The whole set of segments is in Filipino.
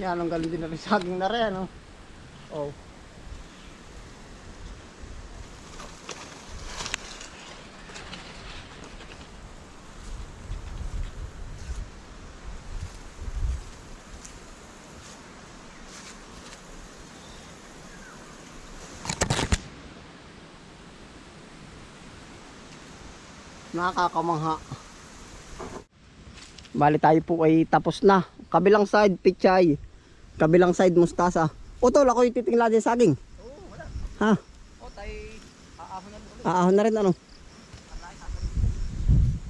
Yan, ang galing din na rin saging na rin, ano? Oh. Nakakamangha. Bali tayo po ay tapos na. Kabilang side, pichay. Kabilang side, mustasa. Utol, ako yung titingla din saging. Oo, wala. Ha? O, tayo aahon na ulit. Aahon na rin ano?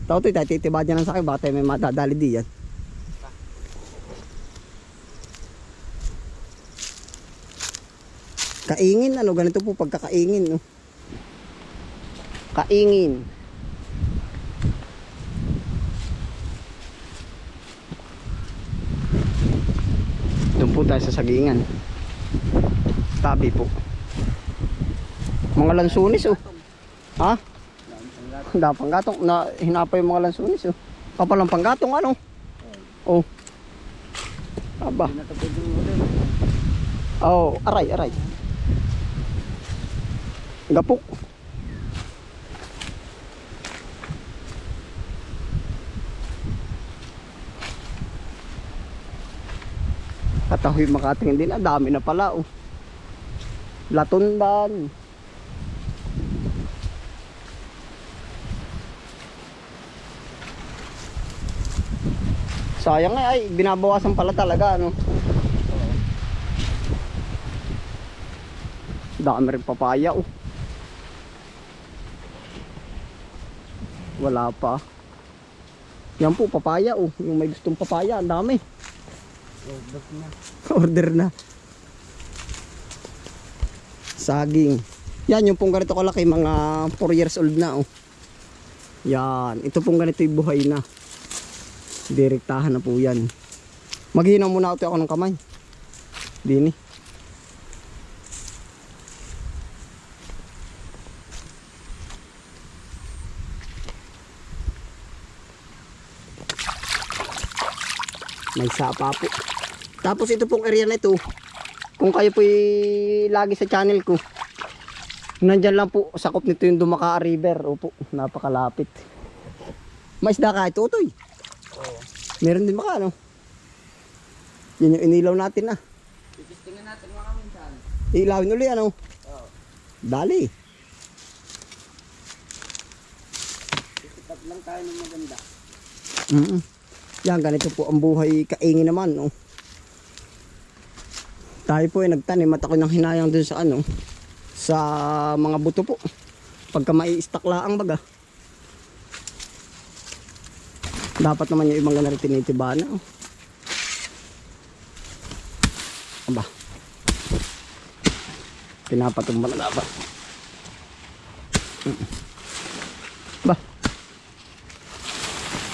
Tao to, tayo titiba dyan ng sakay. Baka tayo may madadali di yan. Kaingin, ano? Ganito po pagkakaingin, no? Kaingin. Po tayo sa sagingan. Tabi po. Mga lansunis, oh. Ha? Handa panggatong na hinapa yung mga lansunis oh. Kapal ang panggatong ano? Oh. Aba. Oh, aray, aray. Gapok. Katahoy makatingin din. Ang dami na pala oh. Latundan. Sayang nga ay binabawasan pala talaga ano. Dami rin papaya oh. Wala pa. Yan po papaya oh. Yung may gustong papaya, ang dami. Order na. Saging. Yan yung pong ganito kalaki mga 4 years old na oh. Yan, ito pong ganito yung buhay na. Direktahan na po yan. Maghihinaw muna ito ako ng kamay. Dini. May sapa po. Tapos ito pong area na ito, kung kayo po lagi sa channel ko, nandyan lang po, sakop nito yung Dumaka River. Opo, napakalapit. Mais na kahit utoy. Oo. Meron din baka, no? Yan yung inilaw natin, ah. Titistingin natin mga minsan. Ilawin uli, ano? Oo. Dali. Titipat lang tayo ng maganda. Mm Yan, ganito po ang buhay kaingin naman, no? Tayo po ay nagtanim at ako nang hinayang dun sa ano, sa mga buto po. Pagka may istakla ang baga. Dapat naman yung ibang ganari tinitiba na. Oh. Aba. Pinapatumba na dapat. Ba.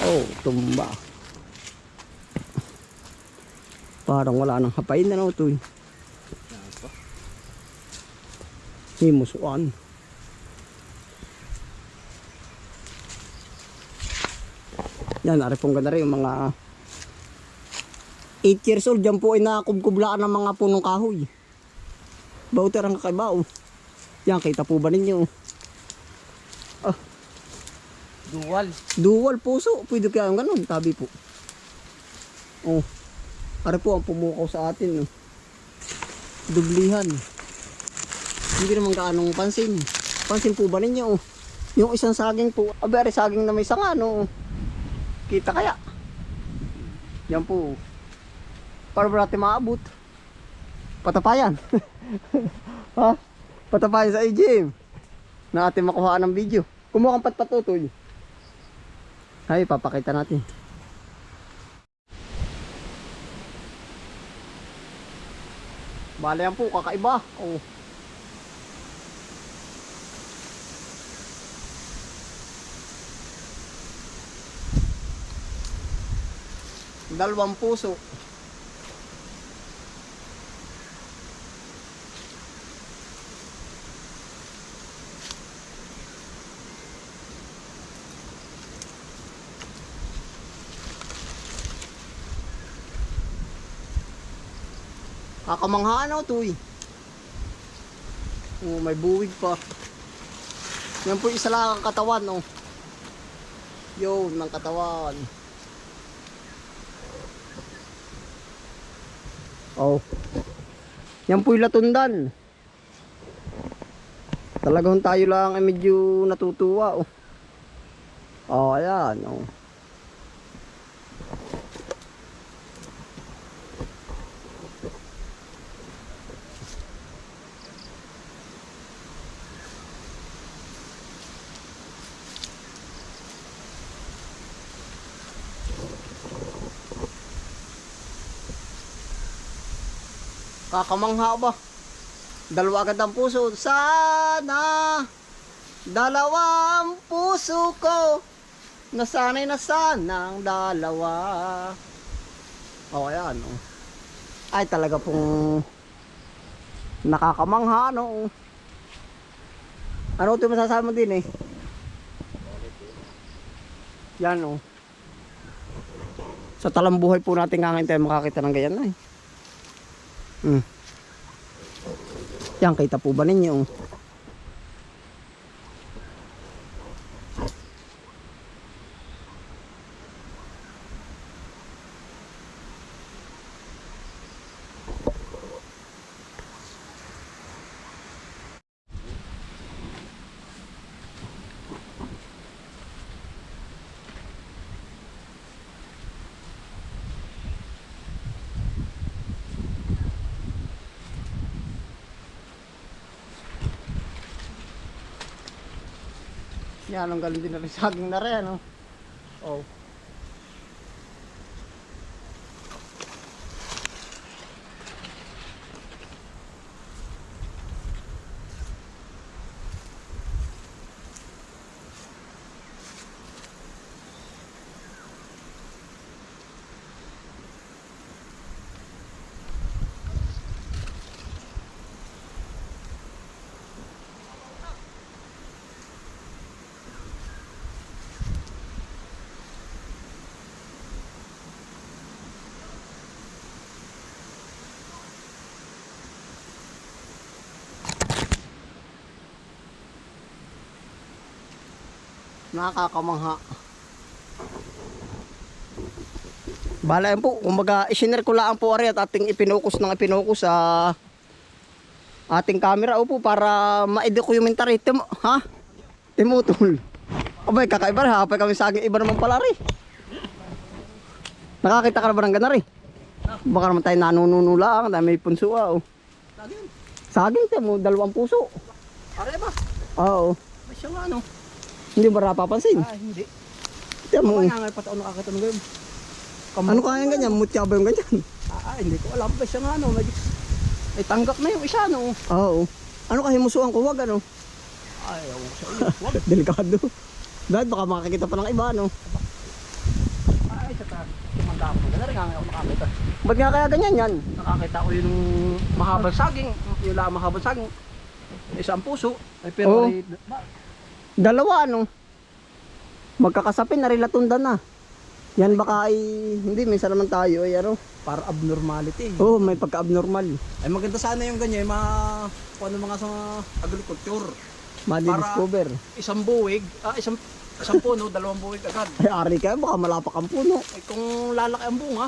Oh, tumba. Parang wala nang hapain na no to. Himusuan. Yan, ari pong ganda rin yung mga 8 years old. Diyan po ay nakakubkublaan ng mga punong kahoy. Bauter ang kakaiba oh. Yan, kita po ba ninyo? Dual. Dual puso. Pwede kaya yung ganun. Tabi po. Oh. Ari po ang pumukaw sa atin. No? Dublihan. Hindi naman kaanong pansin. Pansin po ba ninyo? Oh? Yung isang saging po. Abere saging na may sanga. No? Kita kaya? Yan po. Para ba natin maabot? Patapayan. ha? Patapayan sa AGM. Na ating makuha ng video. Kumuha kang patpatutoy. Ay, papakita natin. Bale yan po, kakaiba. Oh. Dalawang puso. Kakamanghaan ako to eh. Oh, may buwig pa. Yan po isa lang ang katawan, oh. Yun, ng katawan. Oh. Yan po yung latundan. Talagang tayo lang ay medyo natutuwa, oh. Oh, ayan, oh. Kakamangha ba? Dalawa agad ang puso. Sana dalawang puso ko nasanay na sanang dalawa. O oh, ayan. Oh. Ay talaga pong nakakamangha no. Ano ito masasabi mo din eh? Yan oh. Sa talambuhay po natin ngangin tayo makakita ng ganyan na eh. Hmm. Yan, kita po ba ninyo? Yan, ang galing din na rin saging na rin, ano? Oh. Nakakamangha. Bala yan po, kumbaga isinare ko lang po ari at ating ipinokus ng ipinokus sa ating camera upo para ma-documentary. Tim, ha? Timutol. Abay, kakaiba rin. Hapay kami sa akin. Iba naman pala rin. Nakakita ka na ba ng gana rin? Baka naman tayo nanununo lang. Dahil may punso ah. Oh. Saging. Saging, tiyan mo, dalawang puso. Are ba? Oo. Ay siya nga ano. Hindi ba napapansin? Ah, hindi. Tiyan mo. Kaya nga pataon nakakita ng ganyan. Ano kaya ganyan? Mutya ba yung ganyan? Ah, ah, hindi ko alam ba siya nga ano. May, may tanggap na yung isa no. Oo. Ano kasi musuhan ko? Wag ano? Ay, ko sa iyo. Wag. Delikado. Dahil baka makakita pa ng iba, no? Ay, sa ta. Tumanda ako. Rin nga ako nakakita. Ba't nga kaya ganyan yan? Nakakita ko yung mahabang saging. Yung lang mahabang saging. Isang puso. Ay, pero Oo. ay, Dalawa, ano? Magkakasapin, narilatundan na. Yan baka ay, hindi, minsan naman tayo ay ano. para abnormality. Oo, oh, may pagka-abnormal. Ay maganda sana yung ganyan, kung ano mga sa agriculture. Madi-discover. Isang buwig, ah, isang isang puno, dalawang buwig agad. Ay, ari ka, baka malapak ang puno. Ay kung lalaki ang bunga,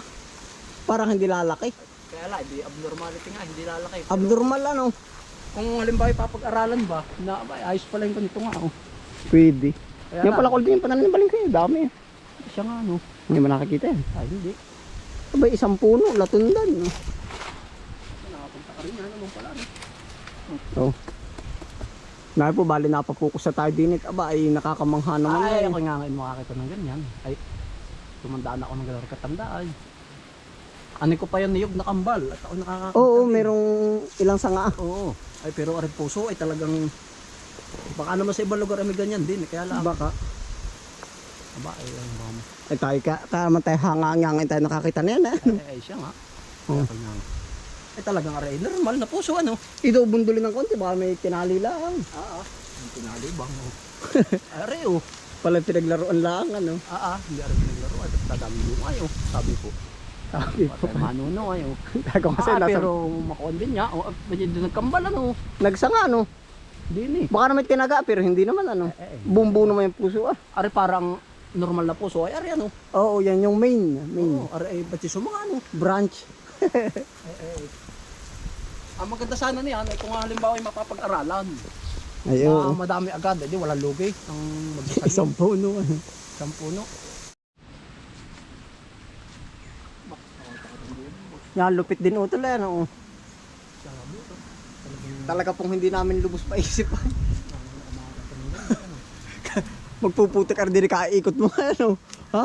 Parang hindi lalaki. kaya la, hindi abnormality nga, hindi lalaki. Pero Abnormal, ano? kung halimbawa ipapag-aralan ba, na ba, ayos pala yung ganito nga. Oh. Pwede. Kaya Yan lang, pala ko din yung pananim ng balingkay. Dami. siya nga ano. Hindi mo nakikita yan. Ay, hindi. Abay, isang puno, latundan. No? Nakapunta ka rin, ano naman pala. No? Oh. Ngayon po, bali napapokus sa tayo din. Aba, ay nakakamangha naman Ay, yan. ako nga ngayon makakita ng ganyan. Ay, tumandaan ako ng gano'n katandaan. Ano ko pa yan niyog na kambal at ako nakakakita. Oo, rin. merong ilang sanga. Oo. Ay, pero aring puso ay talagang baka naman sa ibang lugar ay may ganyan din. Kaya lang, Baka. aba, ay, ang baka mo. Ay tayo ka, man tayo hangangangin tayo nakakita na yan. Eh. Ay, ay, siya nga. Nga. Ay, talagang aray, normal na puso, ano? Ito bundulin ng konti, baka may tinali lang. Oo. Ang pinalibang, oh. aray, oh. Pala pinaglaruan lang, ano. Ah, ah, hindi aray pinaglaro. Ay, dadami yung ayo. Sabi ko. Sabi. Patay manuno ayo. Ako kasi Ah, nasa, pero makuan din niya. O, medyo doon nagkambal ano. nagsanga no. Eh. Baka naman tinaga pero hindi naman ano. Eh, eh. Bumbu naman yung puso ah. Ari parang normal na puso ay ari ano. Oo, yan yung main. Main. Oo, ari ay ba't yung mga ano. Branch. Ang maganda sana niyan ay kung halimbawa ay mapapag-aralan. Ay, Na oo. madami agad, hindi wala lugi. Ang magsasabi. Isang puno. ano. Isang puno. Yan, lupit din utol eh. Ano. Talaga pong hindi namin lubos paisip. Magpuputik ka din kaikot mo. Ano? Ha?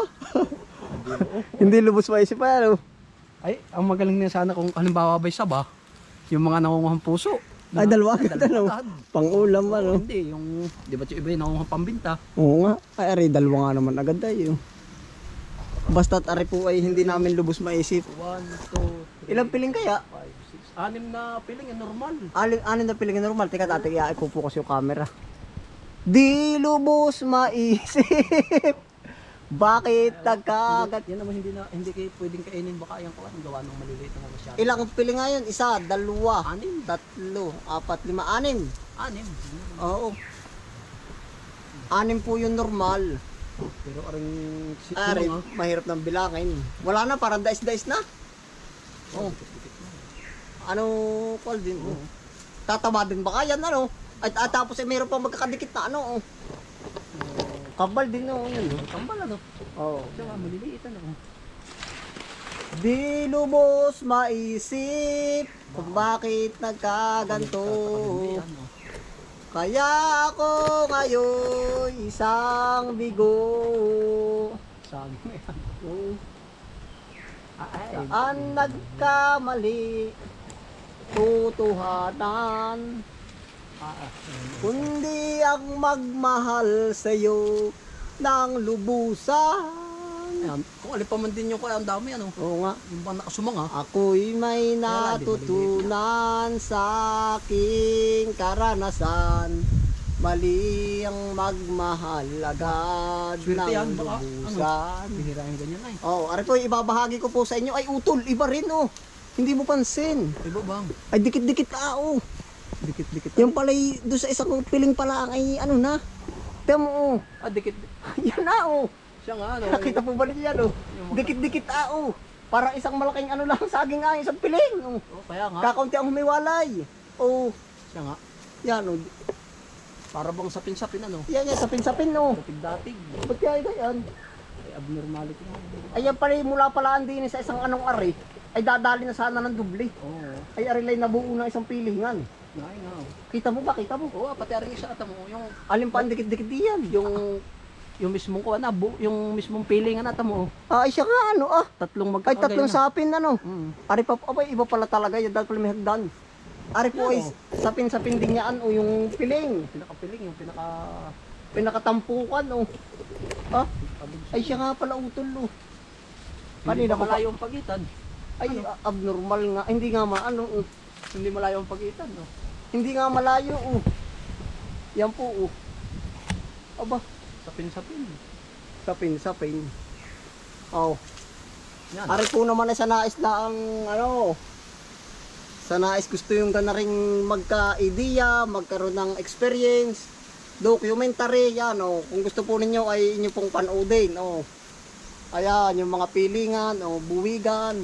hindi lubos paisip pa. Ano? Ay, ang magaling niya sana kung halimbawa ba'y saba, yung mga nangunguhang puso. Ay, dalawa agad, ano? Pang-ulam ano. Hindi, yung, di ba yung iba yung nangunguhang pambinta? Oo nga. Ay, ari, dalawa nga naman agad tayo. Basta't ari po ay hindi namin lubos maisip. One, two, three, Ilang piling kaya? five. Anim na piling, yung normal. Alin, anin na piling normal. Teka, tati, kaya ipupokus yung camera. Di lubos maisip. Bakit nagkagat? Yan naman hindi na hindi kayo pwedeng kainin baka yung kuwan gawa ng maliliit na masyado. Ilang piling nga yun? Isa, dalawa, Anim. tatlo, apat, lima, anim. Anim. Oo. Anim po yung normal. Pero aring si Ari, mahirap ng bilangin. Wala na, parang dais-dais na. oh, Ano, call din. Oh. Tatama din ba kaya ano? At, at tapos eh, mayroon pa magkakadikit na ano. Oh. Kabal din oh, yun. oh. tambal ano. Oo. Siya nga maliliit ano. Di lubos maisip kung bakit nagkaganto. Ano. Kaya ako ngayon isang bigo. Sabi mo yan. Oh, Ah, Saan nagkamali? Tutuhanan. ah, ah, Kundi ang magmahal sa'yo ng lubusan. Ayan, kung alin pa man din yung kaya ang dami ano. Oo nga. Yung bang nakasumang ha. Ako'y may natutunan sa aking karanasan. Mali ang magmahal agad Swerte ng yan, baka, ano? lubusan. Bihira yung ganyan ay. Oh, ari po, ibabahagi ko po sa inyo. Ay, utol, iba rin oh. Hindi mo pansin. Iba bang? Ay, dikit-dikit oh. Dikit-dikit. Yung pala, doon sa isang piling pala, ay ano na. Tiyan mo, oh. Ah, dikit. Yan na, oh. Siya nga ano. Nakita po ba niya, oh. Mga- Dikit-dikit ah, oh. Parang isang malaking ano lang, saging nga, isang piling. Oh. Oh, kaya nga. Kakaunti ang humiwalay. Oh, Siya nga. yan, oh. Para bang sapin-sapin ano. Yan, yan, sapin-sapin, oh. Datig-datig. Ba't kaya yan? Ay, abnormality nga. Ayan pala, mula pala din sa isang anong ari, ay dadali na sana ng dubli. Oo. Ay, ari lang nabuo na isang pilingan. Ay nga. oh. Kita mo ba? Kita mo? Oo, pati aring isa ata mo. Yung, Alin pa ang dikit-dikit diyan? yung, yung mismong kuha na, bu, yung mismong pilingan ata mo. Ah, ay siya nga, ano, ah. Tatlong Ay, magkakagay tatlong na. sapin, ano. Mm. Ari pa, abay, iba pala talaga yun, dahil pala may hagdan. Ari po ay sapin-sapin din yan, o yung piling. Yung pinakapiling, yung pinaka... Pinakatampukan, o. Ah, ay siya nga pala utol, o. Kanina ko pa, ang pagitan. Ay, a- abnormal nga, hindi nga ma, ano, o. Hindi malayo ang pagitan, no? Hindi nga malayo, o. Yan po, o. Aba, Sapin-sapin. sapin-sapin. Oh. Yan. Ari po naman ay sa nais na ang ano, sa nais gusto yung ka na rin magka-idea, magkaroon ng experience, documentary, yan o. Kung gusto po ninyo ay inyo pong panoodin, o. Ayan, yung mga pilingan, o, buwigan.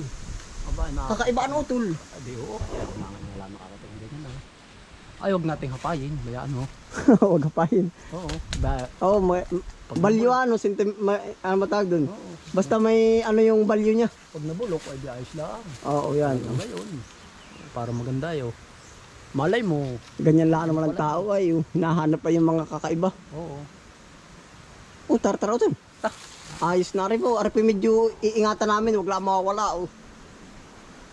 Na... Kakaiba ano, tol. Adi, oo. Wala makakating ganyan, no? Ay, huwag nating hapayin. Bayaan mo. Huwag kapahin. Oo. Ba, Oh, may, balyo ano, sentem, may, ano matawag dun? oo. Basta may ano yung balyo niya. Pag nabulok, ay di ayos lang. Oo, yan. Ano ba yun? Para maganda yun. Malay mo. Ganyan lang naman ang tao ay, oh. hinahanap pa yung mga kakaiba. Oo. Oh, tara tara tol. Ta. Ayos na rin po. Ari po medyo iingatan namin. Huwag lang mawawala. Oh.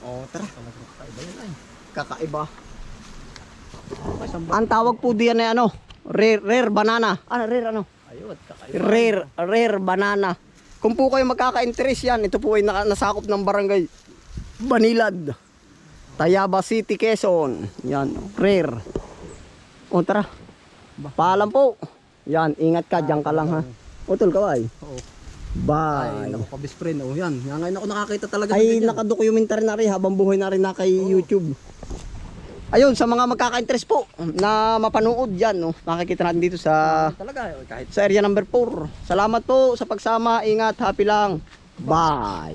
Oh, tara. Kakaiba yan ay. Kakaiba. Ang tawag po diyan ay ano? Rare, rare banana. Ano, rare ano? Ayun, kakaiba. Rare, rare banana. Kung po kayo magkaka-interest yan, ito po ay nasakop ng barangay Banilad. Tayaba City, Quezon. Yan, rare. O, tara. Paalam po. Yan, ingat ka, diyan ka lang ha. Utol ka ba ay? Oo. Bye. Ay, naku, pa-best friend. Oh, yan. Nga ngayon ako nakakita talaga. Ay, nakadokumentary na rin habang buhay na rin na kay YouTube. Ayun, sa mga magkaka-interest po na mapanood yan, no, makikita natin dito sa talaga. eh, Kahit sa area number 4. Salamat po sa pagsama. Ingat, happy lang. Bye.